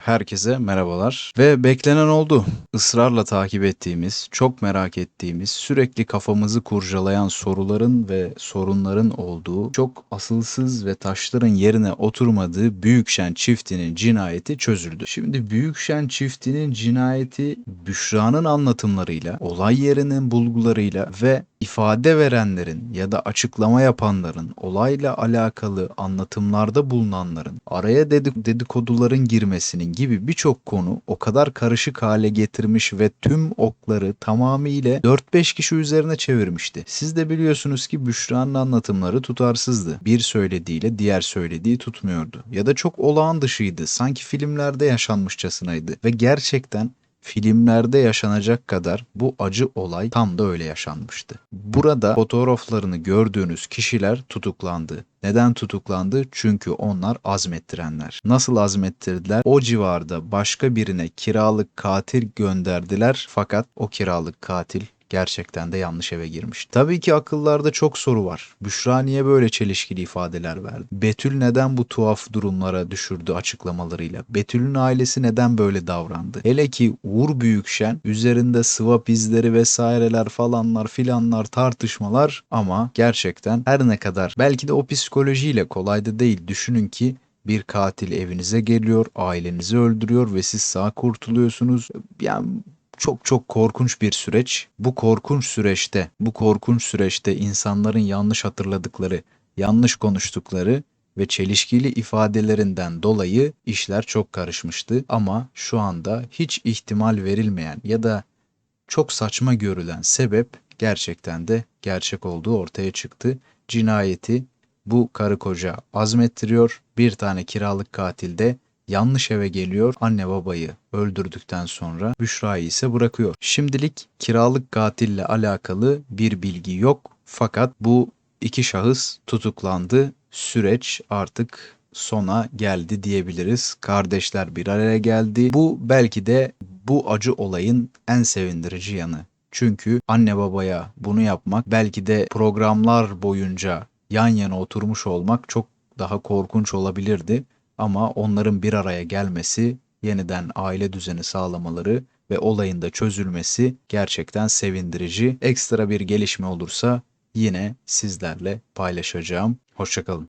Herkese merhabalar ve beklenen oldu. Israrla takip ettiğimiz, çok merak ettiğimiz, sürekli kafamızı kurcalayan soruların ve sorunların olduğu, çok asılsız ve taşların yerine oturmadığı Büyükşen çiftinin cinayeti çözüldü. Şimdi Büyükşen çiftinin cinayeti Büşra'nın anlatımlarıyla, olay yerinin bulgularıyla ve ifade verenlerin ya da açıklama yapanların, olayla alakalı anlatımlarda bulunanların, araya dedik- dedikoduların girmesinin gibi birçok konu o kadar karışık hale getirmiş ve tüm okları tamamıyla 4-5 kişi üzerine çevirmişti. Siz de biliyorsunuz ki Büşra'nın anlatımları tutarsızdı. Bir söylediğiyle diğer söylediği tutmuyordu. Ya da çok olağan dışıydı. Sanki filmlerde yaşanmışçasınaydı. Ve gerçekten filmlerde yaşanacak kadar bu acı olay tam da öyle yaşanmıştı. Burada fotoğraflarını gördüğünüz kişiler tutuklandı. Neden tutuklandı? Çünkü onlar azmettirenler. Nasıl azmettirdiler? O civarda başka birine kiralık katil gönderdiler fakat o kiralık katil gerçekten de yanlış eve girmiş. Tabii ki akıllarda çok soru var. Büşra niye böyle çelişkili ifadeler verdi? Betül neden bu tuhaf durumlara düşürdü açıklamalarıyla? Betül'ün ailesi neden böyle davrandı? Hele ki Uğur Büyükşen üzerinde swap izleri vesaireler falanlar filanlar tartışmalar ama gerçekten her ne kadar belki de o psikolojiyle kolay da değil. Düşünün ki bir katil evinize geliyor, ailenizi öldürüyor ve siz sağ kurtuluyorsunuz. Yani çok çok korkunç bir süreç. Bu korkunç süreçte, bu korkunç süreçte insanların yanlış hatırladıkları, yanlış konuştukları ve çelişkili ifadelerinden dolayı işler çok karışmıştı ama şu anda hiç ihtimal verilmeyen ya da çok saçma görülen sebep gerçekten de gerçek olduğu ortaya çıktı. Cinayeti bu karı koca azmettiriyor. Bir tane kiralık katil de yanlış eve geliyor. Anne babayı öldürdükten sonra Büşra'yı ise bırakıyor. Şimdilik kiralık katille alakalı bir bilgi yok. Fakat bu iki şahıs tutuklandı. Süreç artık sona geldi diyebiliriz. Kardeşler bir araya geldi. Bu belki de bu acı olayın en sevindirici yanı. Çünkü anne babaya bunu yapmak belki de programlar boyunca yan yana oturmuş olmak çok daha korkunç olabilirdi. Ama onların bir araya gelmesi, yeniden aile düzeni sağlamaları ve olayın da çözülmesi gerçekten sevindirici. Ekstra bir gelişme olursa yine sizlerle paylaşacağım. Hoşçakalın.